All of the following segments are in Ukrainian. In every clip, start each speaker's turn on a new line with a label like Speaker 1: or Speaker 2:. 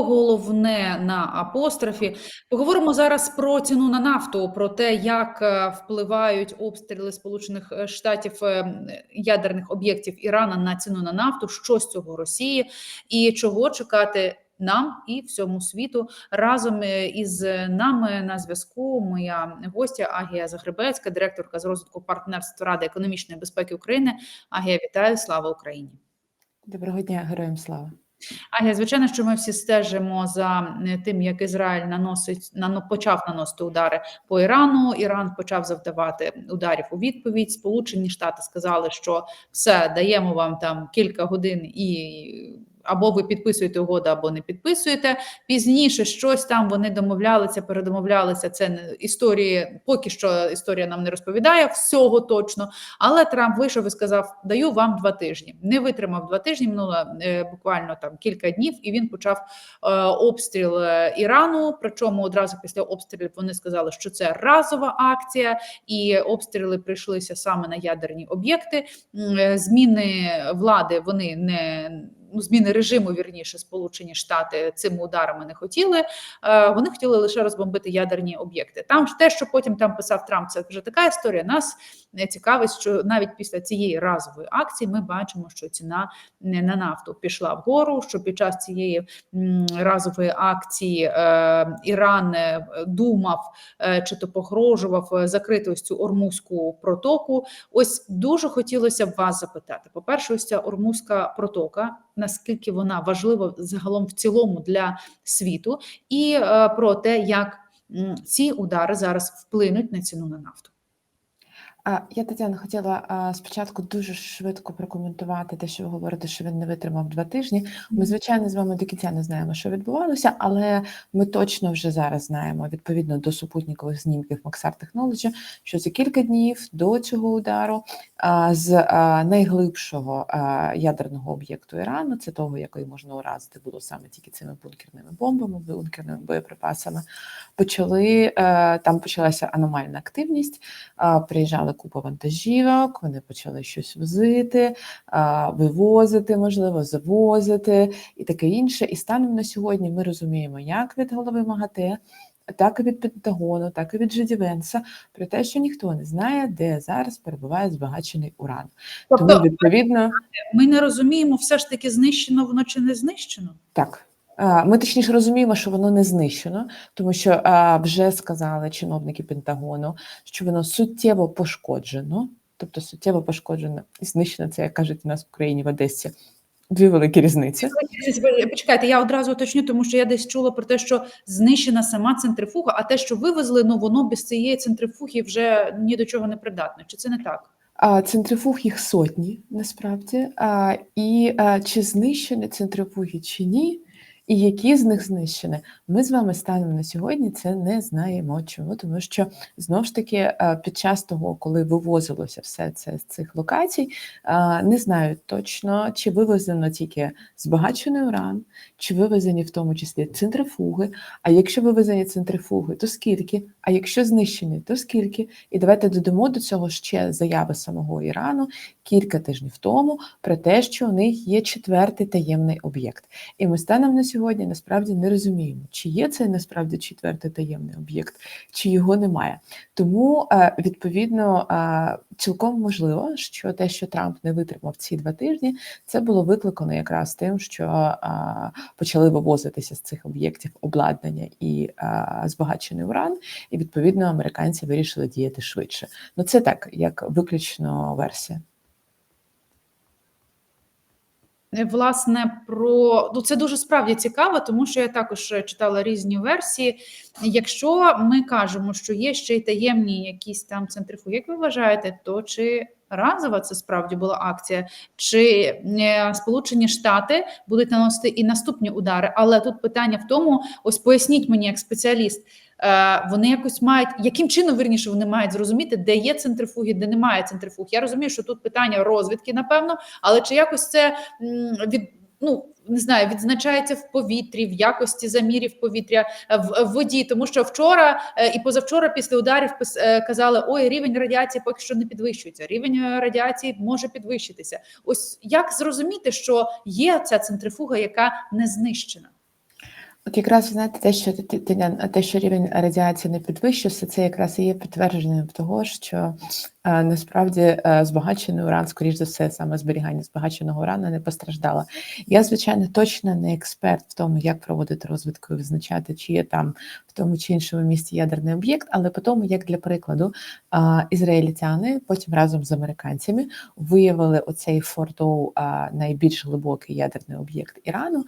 Speaker 1: Головне на апострофі. Поговоримо зараз про ціну на нафту, про те, як е, впливають обстріли Сполучених е, Штатів е, ядерних об'єктів Ірана на ціну на нафту, що з цього Росії, і чого чекати нам і всьому світу разом із нами на зв'язку. Моя гостя Агія Загребецька, директорка з розвитку партнерства Ради економічної безпеки України. Агія, вітаю! Слава Україні!
Speaker 2: Доброго дня, героям слава.
Speaker 1: Агія, звичайно, що ми всі стежимо за тим, як Ізраїль наносить нано, почав наносити удари по Ірану. Іран почав завдавати ударів у відповідь. Сполучені Штати сказали, що все даємо вам там кілька годин і. Або ви підписуєте угоду, або не підписуєте. Пізніше щось там вони домовлялися, передомовлялися. Це не історії, поки що історія нам не розповідає всього точно. Але Трамп вийшов і сказав: Даю вам два тижні. Не витримав два тижні. Минуло е, буквально там кілька днів, і він почав е, обстріл е, Ірану. Причому одразу після обстрілів вони сказали, що це разова акція, і обстріли прийшлися саме на ядерні об'єкти. Е, Зміни влади вони не ну, зміни режиму, вірніше, Сполучені Штати цими ударами не хотіли. Е, Вони хотіли лише розбомбити ядерні об'єкти. Там те, що потім там писав Трамп, це вже така історія. Нас не цікавить, що навіть після цієї разової акції ми бачимо, що ціна не на нафту пішла вгору. Що під час цієї разової акції е, Іран е, думав е, чи то погрожував е, закрити ось цю Ормузьку протоку. Ось дуже хотілося б вас запитати. По перше, ось ця Ормузька протока. Наскільки вона важлива загалом в цілому для світу, і е, про те, як ці удари зараз вплинуть на ціну на нафту.
Speaker 2: А я Тетяна хотіла спочатку дуже швидко прокоментувати те, що ви говорите, що він не витримав два тижні. Ми, звичайно, з вами до кінця не знаємо, що відбувалося, але ми точно вже зараз знаємо відповідно до супутникових знімків Maxar Technology, що за кілька днів до цього удару з найглибшого ядерного об'єкту Ірану, це того, який можна уразити, було саме тільки цими бункерними бомбами, бункерними боєприпасами. Почали е, там почалася аномальна активність. а, Приїжджали купа вантажівок, вони почали щось возити, вивозити, можливо, завозити і таке інше. І станом на сьогодні ми розуміємо, як від голови МАГАТЕ, так і від Пентагону, так і від Джеді Венса, про те, що ніхто не знає, де зараз перебуває збагачений уран. Тому
Speaker 1: Тобто
Speaker 2: відповідно.
Speaker 1: ми не розуміємо, все ж таки знищено воно чи не знищено.
Speaker 2: Так. А, Ми точніше розуміємо, що воно не знищено, тому що а, вже сказали чиновники Пентагону, що воно суттєво пошкоджено, тобто суттєво пошкоджено і знищено, це як кажуть у нас в Україні в Одесі. Дві великі різниці.
Speaker 1: Почекайте, я одразу уточню, тому що я десь чула про те, що знищена сама центрифуга, а те, що вивезли, ну воно без цієї центрифуги вже ні до чого не придатне. Чи це не так?
Speaker 2: А центрифуг їх сотні насправді. А, І а, чи знищені центрифуги чи ні, і які з них знищені, ми з вами станом на сьогодні це не знаємо. Чому? Тому що знову ж таки під час того, коли вивозилося все це з цих локацій, не знають точно, чи вивезено тільки збагачений уран, чи вивезені в тому числі центрифуги. А якщо вивезені центрифуги, то скільки? А якщо знищені, то скільки? І давайте додамо до цього ще заяви самого Ірану кілька тижнів тому про те, що у них є четвертий таємний об'єкт. І ми станом на сьогодні насправді не розуміємо, чи є це насправді четвертий таємний об'єкт, чи його немає. Тому е, відповідно е, цілком можливо, що те, що Трамп не витримав ці два тижні, це було викликано якраз тим, що е, почали вивозитися з цих об'єктів обладнання і збагачений уран, і відповідно американці вирішили діяти швидше. Ну це так, як виключно версія.
Speaker 1: Е, Власне, про ну це дуже справді цікаво, тому що я також е, читала різні версії. Якщо ми кажемо, що є ще й таємні якісь там центрифуги, як ви вважаєте, то чи разова це справді була акція, чи е, Сполучені Штати будуть наносити і наступні удари? Але тут питання в тому: ось поясніть мені, як спеціаліст. Е, Вони якось мають яким чином вірніше вони мають зрозуміти, де є центрифуги, де немає центрифуг. Я розумію, що тут питання розвідки, напевно, але чи якось це від ну не знаю, відзначається в повітрі, в якості замірів повітря е, в, воді, тому що вчора е, і позавчора після ударів казали, ой, рівень радіації поки що не підвищується. Рівень радіації може підвищитися. Ось як зрозуміти, що є ця центрифуга, яка не знищена?
Speaker 2: От якраз знаєте, те, що те, що рівень радіації не підвищився, це якраз і є підтвердженням того, що насправді е, збагачений уран, скоріш за все, саме зберігання збагаченого урану не постраждало. Я, звичайно, точно не експерт в тому, як проводити розвідку і визначати, чи є там в тому чи іншому місці ядерний об'єкт, але по тому, як для прикладу, е, ізраїльтяни потім разом з американцями виявили оцей Фордоу е, найбільш глибокий ядерний об'єкт Ірану.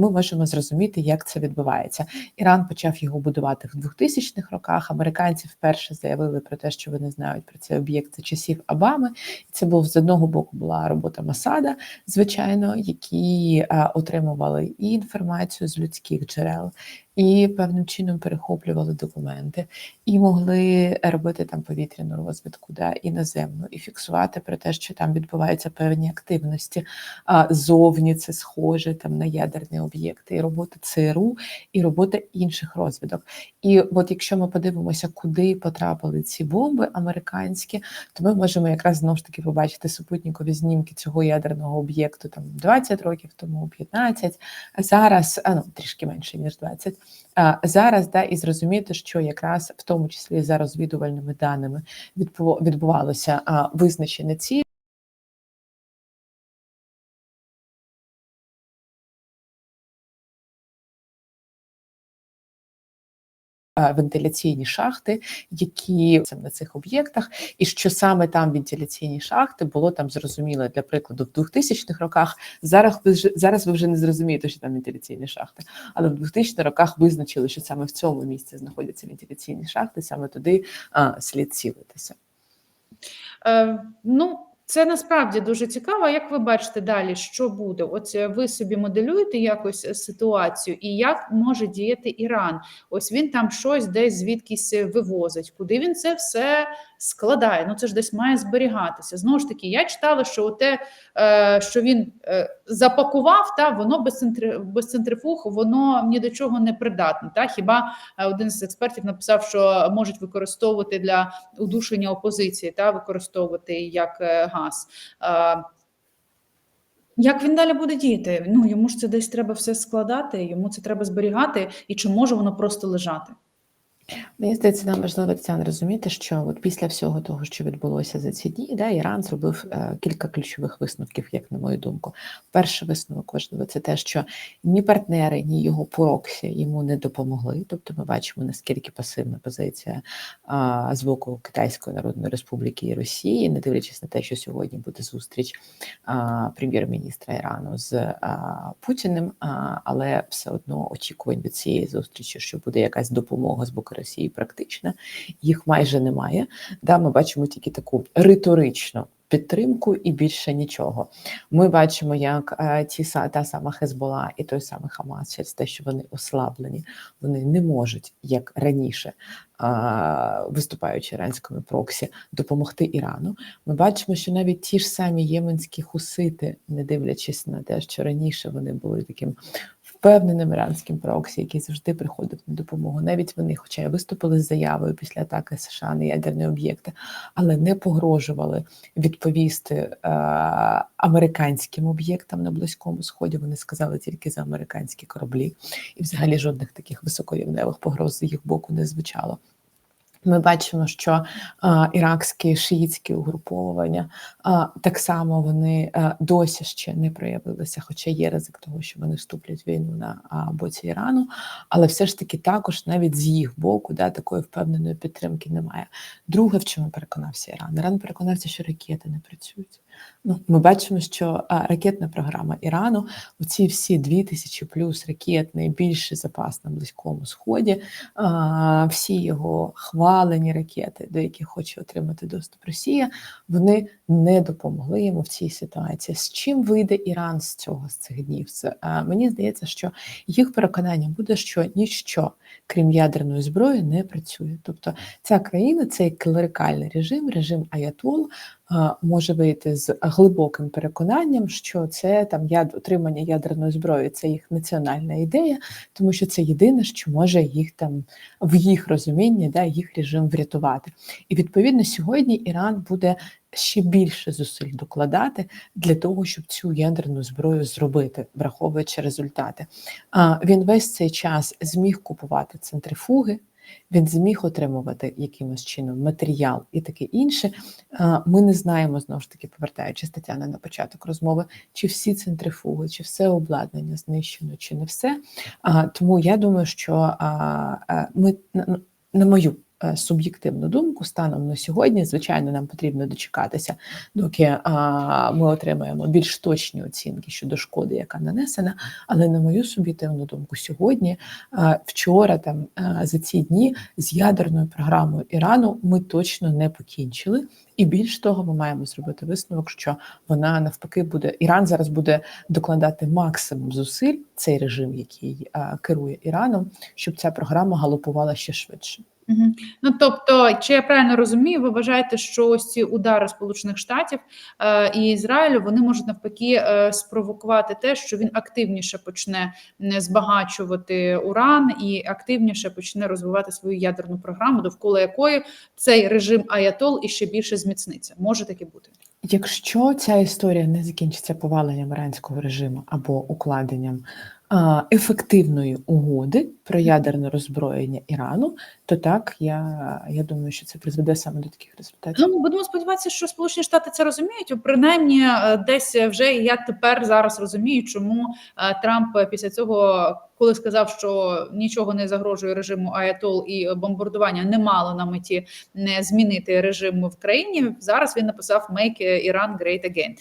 Speaker 2: Ми можемо зрозуміти, як це відбувається. Іран почав його будувати в 2000-х роках. Американці вперше заявили про те, що вони знають про цей об'єкт за часів Обами. Це був з одного боку була робота Масада, звичайно, які а, отримували і інформацію з людських джерел, і певним чином перехоплювали документи, і могли робити там повітряну розвідку, да, і наземну, і фіксувати про те, що там відбуваються певні активності. А зовні це схоже там на ядерні об'єкти, і робота ЦРУ, і робота інших розвідок. І от якщо ми подивимося, куди потрапили ці бомби американські, то ми можемо якраз знову ж таки побачити супутникові знімки цього ядерного об'єкту там 20 років тому, 15, а зараз а, ну, трішки менше ніж 20. Зараз да, і зрозуміти, що якраз в тому числі за розвідувальними даними відбу- відбувалося визначення цілі. Вентиляційні шахти, які на цих об'єктах, і що саме там вентиляційні шахти було там зрозуміло для прикладу в 2000-х роках. Зараз ви вже зараз ви вже не зрозумієте, що там вентиляційні шахти, але в 2000-х роках визначили, що саме в цьому місці знаходяться вентиляційні шахти, саме туди а, слід цілитися.
Speaker 1: Е, ну, це насправді дуже цікаво. Як ви бачите далі, що буде? От е, ви собі моделюєте якось е, ситуацію, і як може діяти Іран? Ось він там щось десь звідкись е, вивозить, куди він це все складає? Ну це ж десь має зберігатися. Знову ж таки, я читала, що те, е, що він е, запакував, та воно без центри без центрифуг, воно ні до чого не придатне. Та хіба е, один з експертів написав, що можуть використовувати для удушення опозиції та використовувати як газ. Як він далі буде діяти? Ну йому ж це десь треба все складати, йому це треба зберігати, і чи може воно просто лежати?
Speaker 2: Мені здається, нам важливо Тетяна, розуміти, що от після всього того, що відбулося за ці дні, да, Іран зробив е, кілька ключових висновків, як на мою думку. Перший висновок важливий це те, що ні партнери, ні його проксі йому не допомогли. Тобто, ми бачимо наскільки пасивна позиція а, з боку Китайської Народної Республіки і Росії, не дивлячись на те, що сьогодні буде зустріч а, прем'єр-міністра Ірану з а, Путіним, а, але все одно очікувань від цієї зустрічі, що буде якась допомога з боку Росії, практична, їх майже немає. Да, ми бачимо тільки таку риторичну. Підтримку і більше нічого. Ми бачимо, як е, ті та сама Хезбола і той самий Хамас через те, що вони ослаблені, вони не можуть, як раніше, виступаючи іранськими проксі, допомогти Ірану. Ми бачимо, що навіть ті ж самі єменські хусити, не дивлячись на те, що раніше вони були таким впевненим іранським проксі, який завжди приходив на допомогу. Навіть вони, хоча й виступили з заявою після атаки США на ядерні об'єкти, але не погрожували відповісти е, американським об'єктам на близькому сході. Вони сказали тільки за американські кораблі, і взагалі жодних таких високорівневих погроз з їх боку не звучало. Ми бачимо, що а, іракські шиїцькі угруповання а, так само вони а, досі ще не проявилися, хоча є ризик того, що вони вступлять в війну на а, боці Ірану, але все ж таки також навіть з їх боку да, такої впевненої підтримки немає. Друге, в чому переконався Іран? Іран переконався, що ракети не працюють. Ну, ми бачимо, що а, ракетна програма Ірану, оці всі 2000 плюс ракет, найбільший запас на Близькому Сході, а, всі його хвалені ракети, до яких хоче отримати доступ Росія, вони не допомогли йому в цій ситуації. З чим вийде Іран з цього з цих днів? Це, мені здається, що їх переконання буде, що ніщо, крім ядерної зброї, не працює. Тобто ця країна, цей клерикальний режим, режим Аятол, може вийти з глибоким переконанням, що це там яд отримання ядерної зброї, це їх національна ідея, тому що це єдине, що може їх там в їх розумінні, да, їх режим врятувати. І відповідно сьогодні Іран буде ще більше зусиль докладати для того, щоб цю ядерну зброю зробити, враховуючи результати. Він весь цей час зміг купувати центрифуги. Він зміг отримувати якимось чином матеріал і таке інше. Ми не знаємо знову ж таки, повертаючись Тетяна на початок розмови, чи всі центрифуги, чи все обладнання знищено, чи не все. Тому я думаю, що ми на, мою суб'єктивну думку, станом на сьогодні, звичайно, нам потрібно дочекатися, доки ми отримаємо більш точні оцінки щодо шкоди, яка нанесена. Але на мою суб'єктивну думку, сьогодні, вчора, там за ці дні з ядерною програмою Ірану ми точно не покінчили. І більш того, ми маємо зробити висновок, що вона навпаки буде Іран зараз буде докладати максимум зусиль цей режим, який керує Іраном, щоб ця програма галопувала ще швидше.
Speaker 1: Мгм. Ну тобто, чи я правильно розумію, ви вважаєте, що ось ці удари Сполучених Штатів е, і Ізраїлю вони можуть навпаки е, спровокувати те, що він активніше почне збагачувати уран і активніше почне розвивати свою ядерну програму, довкола якої цей режим Аятол іще більше зміцниться. Може таке бути.
Speaker 2: Якщо ця історія не закінчиться поваленням іранського режиму або укладенням ефективної угоди про ядерне роззброєння Ірану, то так я, я думаю, що це призведе саме до таких результатів.
Speaker 1: Ну будемо сподіватися, що Сполучені Штати це розуміють. Принаймні, е, десь вже я тепер зараз розумію, чому е, Трамп після цього, коли сказав, що нічого не загрожує режиму Аятол і бомбардування не мало на меті не змінити режим в країні. Зараз він написав «Make Iran Great Again».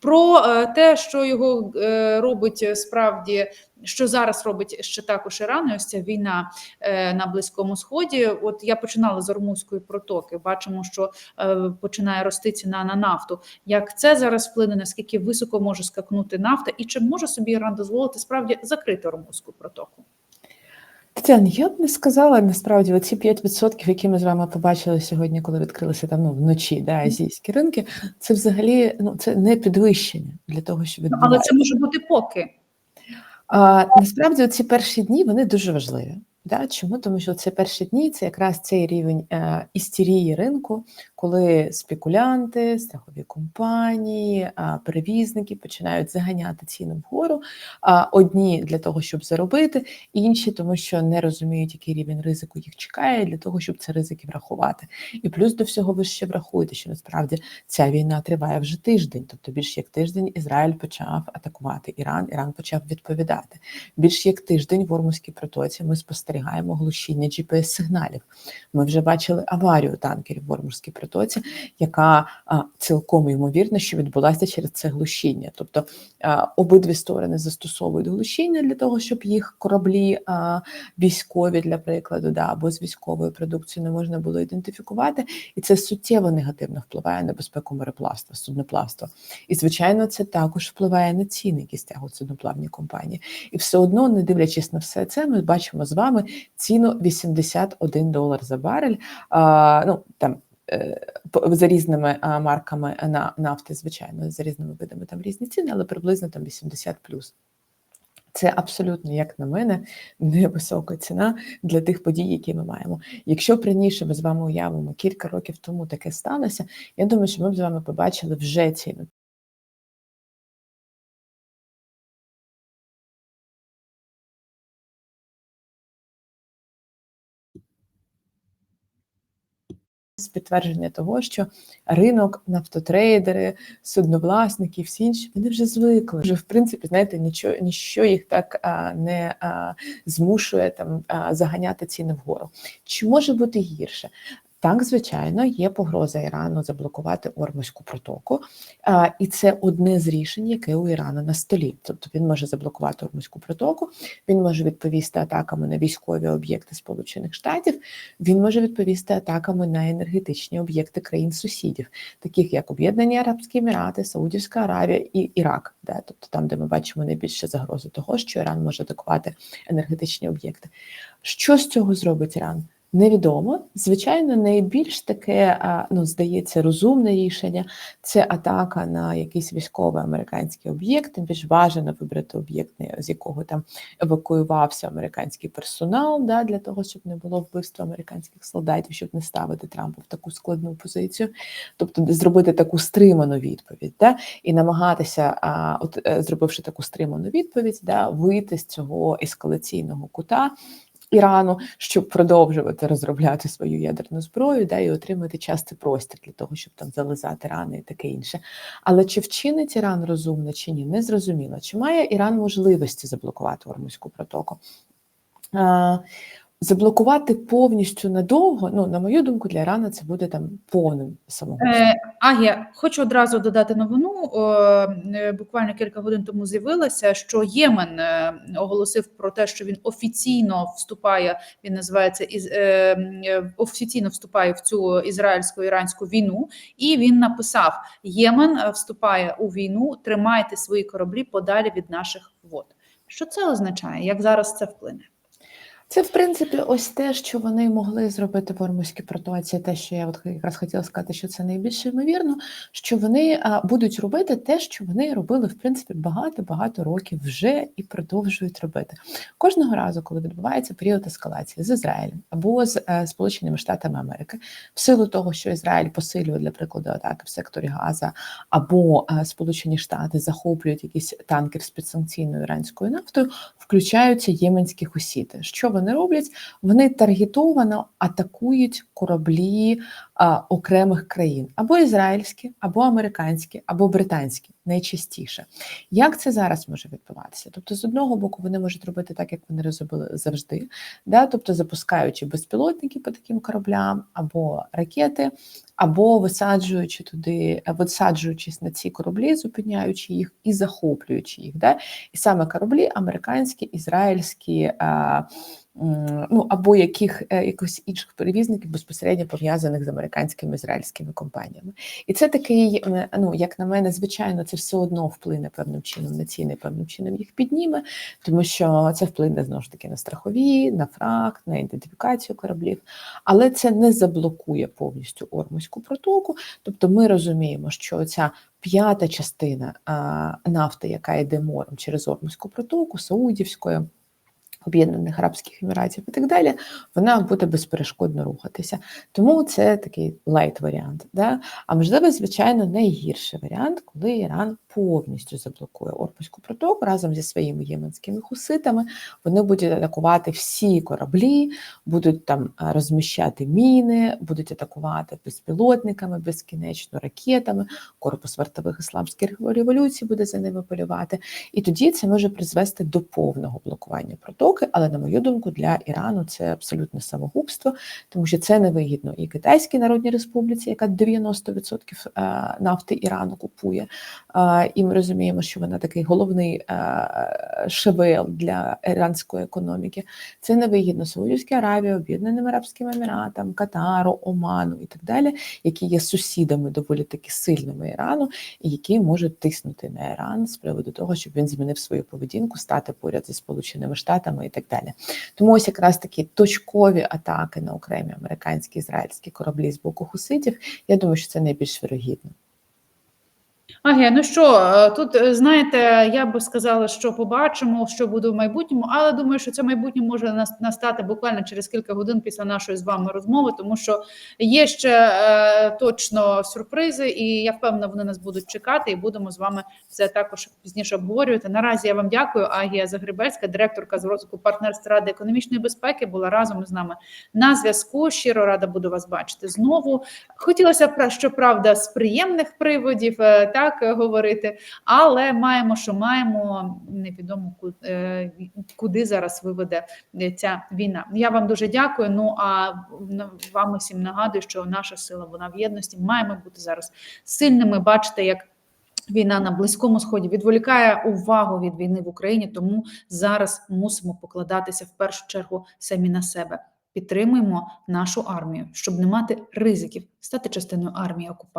Speaker 1: Про е, те, що його е, робить е, справді, що зараз робить ще також Іран, і ось ця війна на Близькому Сході. От я починала з Ормузької протоки. Бачимо, що починає рости ціна на нафту. Як це зараз вплине, наскільки високо може скакнути нафта, і чи може собі Іран дозволити справді закрити Ормузьку протоку?
Speaker 2: Тетяна, я б не сказала насправді оці 5%, які ми з вами побачили сьогодні, коли відкрилися там ну, вночі да, азійські ринки, це взагалі ну, це не підвищення для того, щоб
Speaker 1: Ну, Але це може бути поки.
Speaker 2: А, насправді ці перші дні вони дуже важливі. Да? Чому? Тому що ці перші дні це якраз цей рівень е, істерії ринку, коли спекулянти, страхові компанії, а, перевізники починають заганяти ціни вгору. Одні для того, щоб заробити, інші тому, що не розуміють, який рівень ризику їх чекає, для того, щоб ці ризики врахувати. І плюс до всього ви ще врахуєте, що насправді ця війна триває вже тиждень, тобто більш як тиждень Ізраїль почав атакувати Іран, Іран почав відповідати. Більш як тиждень в Ормузькій протоці ми спостерігаємо глушіння GPS-сигналів. Ми вже бачили аварію танкерів в Ормузькій протоці, яка а, цілком ймовірно, що відбулася через це глушіння. Тобто а, обидві сторони застосовують глушіння для того, щоб їх кораблі а, військові, для прикладу, да, або з військовою продукцією не можна було ідентифікувати, і це суттєво негативно впливає на безпеку мореплавства, судноплавства. І звичайно, це також впливає на ціни, які стягують судноплавні компанії. І все одно, не дивлячись на все це, ми бачимо з вами ціну 81 долар за барель. А, ну там е, за різними марками на нафти, звичайно, за різними видами там різні ціни, але приблизно там 80 плюс. Це абсолютно, як на мене, невисока ціна для тих подій, які ми маємо. Якщо раніше ми з вами уявимо кілька років тому таке сталося, я думаю, що ми б з вами побачили вже ціну підтвердження того, що ринок, нафтотрейдери, судновласники, всі інші вони вже звикли. Вже в принципі, знаєте, нічого, ніщо їх так а, не а, змушує там а, заганяти ціни вгору. Чи може бути гірше? Так, звичайно, є погроза Ірану заблокувати Ормузьку протоку, і це одне з рішень, яке у Ірану на столі. Тобто він може заблокувати Ормузьку протоку, він може відповісти атаками на військові об'єкти Сполучених Штатів, він може відповісти атаками на енергетичні об'єкти країн-сусідів, таких як Об'єднані Арабські Емірати, Саудівська Аравія і Ірак, да, тобто там, де ми бачимо найбільше загрози того, що Іран може атакувати енергетичні об'єкти. Що з цього зробить Іран? Невідомо. Звичайно, найбільш таке, ну, здається, розумне рішення це атака на якийсь військовий американський об'єкт, тим більш бажано вибрати об'єкт, з якого там евакуювався американський персонал, да, для того, щоб не було вбивства американських солдатів, щоб не ставити Трампа в таку складну позицію, тобто зробити таку стриману відповідь, да, і намагатися, а, от, е, зробивши таку стриману відповідь, да, вийти з цього ескалаційного кута. Ірану, щоб продовжувати розробляти свою ядерну зброю, да, і отримати частий простір для того, щоб там зализати рани і таке інше. Але чи вчинить Іран розумно чи ні, не зрозуміло. Чи має Іран можливості заблокувати Ормузьку протоку? А, Заблокувати повністю надовго, ну, на мою думку, для Ірана це буде там повним самогубством.
Speaker 1: Е, Агія, хочу одразу додати новину. Е, Буквально кілька годин тому з'явилося, що Ємен е, оголосив про те, що він офіційно вступає. Він називається із е, офіційно вступає в цю ізраїльсько-іранську війну, і він написав: Ємен вступає у війну, тримайте свої кораблі подалі від наших вод. Що це означає? Як зараз це вплине?
Speaker 2: Це, в принципі, ось те, що вони могли зробити в Ормузькій протоці, те, що я от якраз хотіла сказати, що це найбільш ймовірно, що вони будуть робити те, що вони робили в принципі багато-багато років вже і продовжують робити. Кожного разу, коли відбувається період ескалації з Ізраїлем або з е, Сполученими Штатами Америки, в силу того, що Ізраїль посилює, для прикладу, атаки в секторі Газа, або е, Сполучені Штати захоплюють якийсь танкер з підсанкційною іранською нафтою, включаються єменські хусіти. Що вони роблять? Вони таргетовано атакують кораблі а, окремих країн або ізраїльські, або американські, або британські найчастіше. Як це зараз може відбуватися? Тобто, з одного боку, вони можуть робити так, як вони робили завжди, да? тобто запускаючи безпілотники по таким кораблям, або ракети, або висаджуючи туди, висаджуючись на ці кораблі, зупиняючи їх і захоплюючи їх. Да? І саме кораблі американські, ізраїльські. Ну, або яких е, якихось інших перевізників безпосередньо пов'язаних з американськими ізраїльськими компаніями, і це такий, ну як на мене, звичайно, це все одно вплине певним чином на ціни, певним чином їх підніме, тому що це вплине знову ж таки на страхові, на фракт, на ідентифікацію кораблів, але це не заблокує повністю Ормузьку протоку. Тобто, ми розуміємо, що ця п'ята частина а, нафти, яка йде морем через Ормузьку протоку, Саудівською. Об'єднаних Арабських Еміратів і так далі, вона буде безперешкодно рухатися. Тому це такий лайт варіант. Да? А можливо, звичайно, найгірший варіант, коли Іран повністю заблокує Ормузьку протоку разом зі своїми єменськими хуситами. Вони будуть атакувати всі кораблі, будуть там розміщати міни, будуть атакувати безпілотниками, безкінечно ракетами. Корпус вартових ісламських революцій буде за ними полювати. І тоді це може призвести до повного блокування протоки. Але на мою думку, для Ірану це абсолютне самогубство, тому що це невигідно і Китайській Народній Республіці, яка 90% е, нафти Ірану купує. Е, І ми розуміємо, що вона такий головний е, ШВЛ для іранської економіки. Це невигідно Саудівській Аравії, Об'єднаним Арабським Еміратам, Катару, Оману і так далі, які є сусідами доволі таки сильними Ірану, і які можуть тиснути на Іран з приводу того, щоб він змінив свою поведінку, стати поряд зі Сполученими Штатами і так далі. Тому ось якраз такі точкові атаки на окремі американські ізраїльські кораблі з боку хуситів. Я думаю, що це найбільш вирогідно.
Speaker 1: Агія, ну що, е, тут е, знаєте, я би сказала, що побачимо, що буде в майбутньому, але думаю, що це майбутнє може нас- настати буквально через кілька годин після нашої з вами розмови, тому що є ще е, точно сюрпризи, і я впевнена, вони нас будуть чекати, і будемо з вами це також пізніше обговорювати. Наразі я вам дякую. Агія Загребельська, директорка з розвитку партнерства Ради економічної безпеки, була разом із нами на зв'язку. Щиро рада буду вас бачити знову. Хотілося б, щоправда, з приємних приводів е, так е, говорити, але маємо, що маємо. Невідомо е, куди зараз виведе ця війна. Я вам дуже дякую. Ну а вам усім нагадую, що наша сила вона в єдності. Маємо бути зараз сильними. Бачите, як. Війна на близькому сході відволікає увагу від війни в Україні, тому зараз мусимо покладатися в першу чергу самі на себе. Підтримуємо нашу армію, щоб не мати ризиків стати частиною армії окупантів.